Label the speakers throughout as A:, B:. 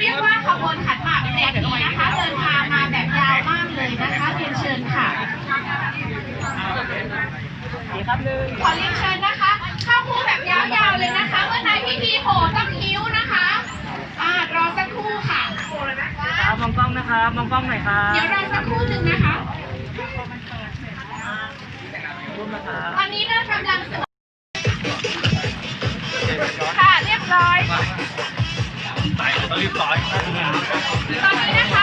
A: เรียกว่าขบวนขันหมากเศรษฐีนะคะ เดินทางมาแบบยาวมากเลยนะคะเรียนเชิญค่ะขอเรียนเชิญนะคะเข้าคู่แบบยาวๆเลยนะคะเมื่อนายพิธีโหต้องคิ้วนะคะอ่ารอสักครู่ค่ะ
B: ครับมองกล้องนะครับมองกล้องหน่อยครับ
A: เดี๋ยวรอสักครู่หนึ่งนะคะ
B: รูปนะครับ
A: ตอนนี้เริ่มกำลัง
C: ต้อง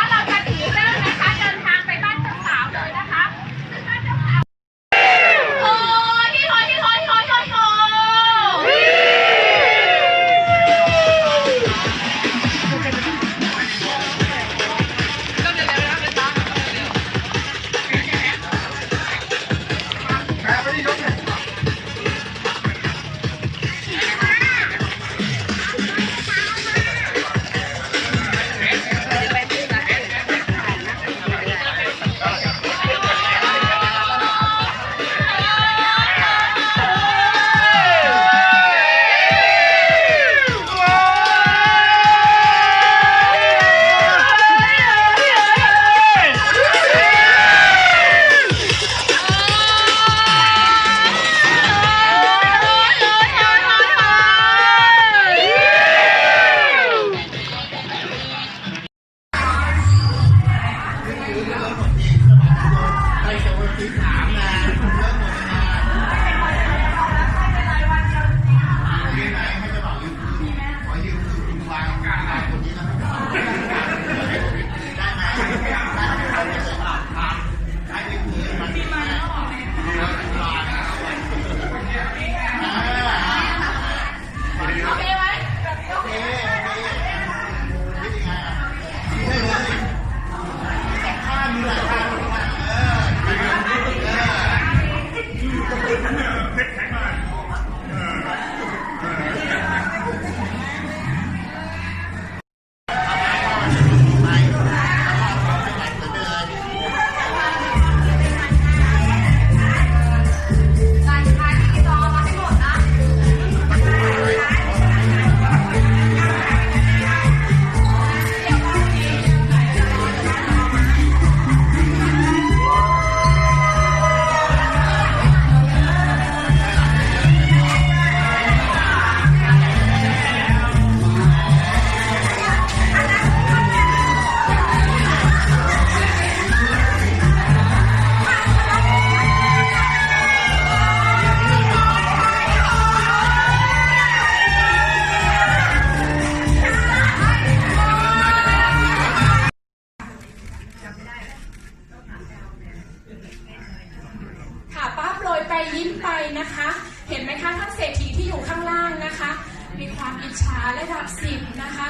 C: ย
A: ไปยิ้ม
D: ไปนะคะ เห็นไหมคะท่านเศรษฐีที่อยู่ข้างล่างนะคะ มีความอิจฉาระดับสิบนะคะ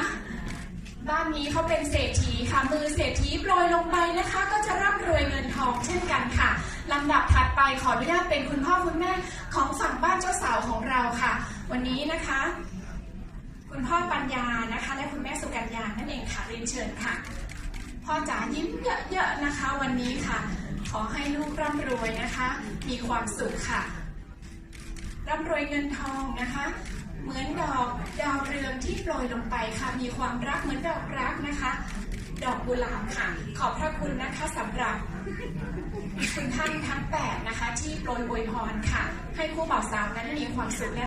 D: บ้านนี้เขาเป็นเศรษฐีค่ะ มือเศรษฐีโปรยลงไปนะคะ ก็จะร่ำรวยเงินทองเช่นกันค่ะลำดับถัดไปขออนุญาตเป็นคุณพ่อคุณแม่ของฝั่งบ้านเจ้าสาวของเราค่ะ วันนี้นะคะ คุณพ่อปัญญานะคะ และคุณแม่สุกัญญานั่นเองค่ะเรียนเชิญค่ะพ่อจ๋ายิ้มเยอะๆนะคะ วันนี้ค่ะ อให้ลูกร่ำรวยนะคะ มีความสุขค่ะ ร่ำรวยเงินทองนะคะ เหมือนดอกดาวเรืองที่โปรยลงไปค่ะ มีความรักเหมือนดอกรักนะคะ ดอกกุหลาบค่ะ ขอบพระคุณนะคะสำหรับคุณท่านทั้งแปดนะคะ ที่โปรยอวยพรค่ะ ให้คู่บ่าวสาวนั้นมีความสุขและ